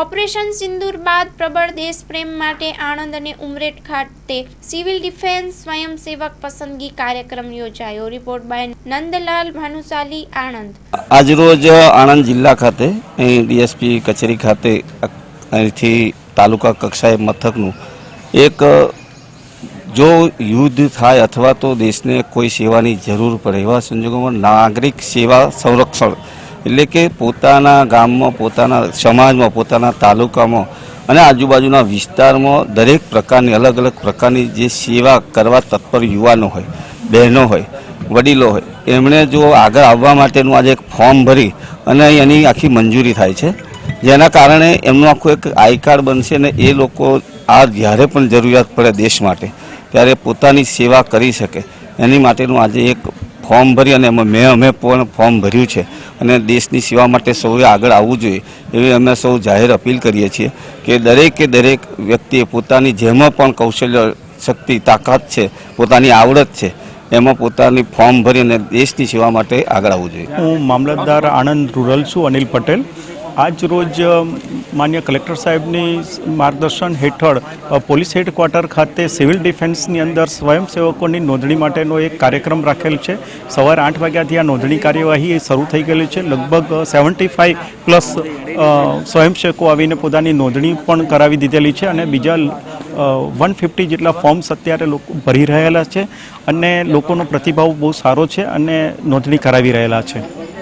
Operation સિંદૂર બાદ પ્રબળ દેશપ્રેમ માટે આણંદ અને ઉમરેઠ ખાતે સિવિલ ડિફેન્સ સ્વયંસેવક પસંદગી કાર્યક્રમ યોજાયો. Report by Nandlal Bhanushali, Anand. આજરોજ આણંદ જિલ્લા ખાતે અહીં ડીએસપી કચેરી ખાતે અહીંથી તાલુકા કક્ષાએ મથકનું એક, જો યુદ્ધ થાય અથવા તો દેશને કોઈ સેવાની જરૂર પડે એવા સંજોગોમાં નાગરિક સેવા સંરક્ષણ એટલે કે પોતાના ગામમાં, પોતાના સમાજમાં, પોતાના તાલુકામાં અને આજુબાજુના વિસ્તારમાં દરેક પ્રકારની, અલગ અલગ પ્રકારની જે સેવા કરવા તત્પર યુવાનો હોય, બહેનો હોય, વડીલો હોય, એમણે જો આગળ આવવા માટેનું આજે એક ફોર્મ ભરી અને એની આખી મંજૂરી થાય છે. જેના કારણે એમનું આખું એક આઈ કાર્ડ બનશે અને એ લોકો આ જ્યારે પણ જરૂરિયાત પડે દેશ માટે, ત્યારે પોતાની સેવા કરી શકે. એની માટેનું આજે એક ફોર્મ ભરી અને એમાં મેં, અમે પણ ફોર્મ ભર્યું છે. અને દેશની સેવા માટે સૌએ આગળ આવવું જોઈએ એવી અમે સૌ જાહેર અપીલ કરીએ છીએ કે દરેકે દરેક વ્યક્તિએ પોતાની જેમાં પણ કૌશલ્ય શક્તિ, તાકાત છે, પોતાની આવડત છે, એમાં પોતાની ફોર્મ ભરી અને દેશની સેવા માટે આગળ આવવું જોઈએ. હું મામલતદાર આણંદ રૂરલ છું, અનિલ પટેલ. આજ રોજ માન્ય કલેક્ટર સાહેબની માર્ગદર્શન હેઠળ પોલીસ હેડક્વાર્ટર ખાતે સિવિલ ડિફેન્સની અંદર સ્વયંસેવકોની નોંધણી માટેનો એક કાર્યક્રમ રાખેલ છે. સવારે આઠ વાગ્યાથી આ નોંધણી કાર્યવાહી શરૂ થઈ ગયેલી છે. લગભગ સેવન્ટી ફાઇવ પ્લસ સ્વયંસેવકો આવીને પોતાની નોંધણી પણ કરાવી દીધેલી છે અને બીજા વન ફિફ્ટી જેટલા ફોર્મ્સ અત્યારે લોકો ભરી રહેલા છે અને લોકોનો પ્રતિભાવ બહુ સારો છે અને નોંધણી કરાવી રહેલા છે.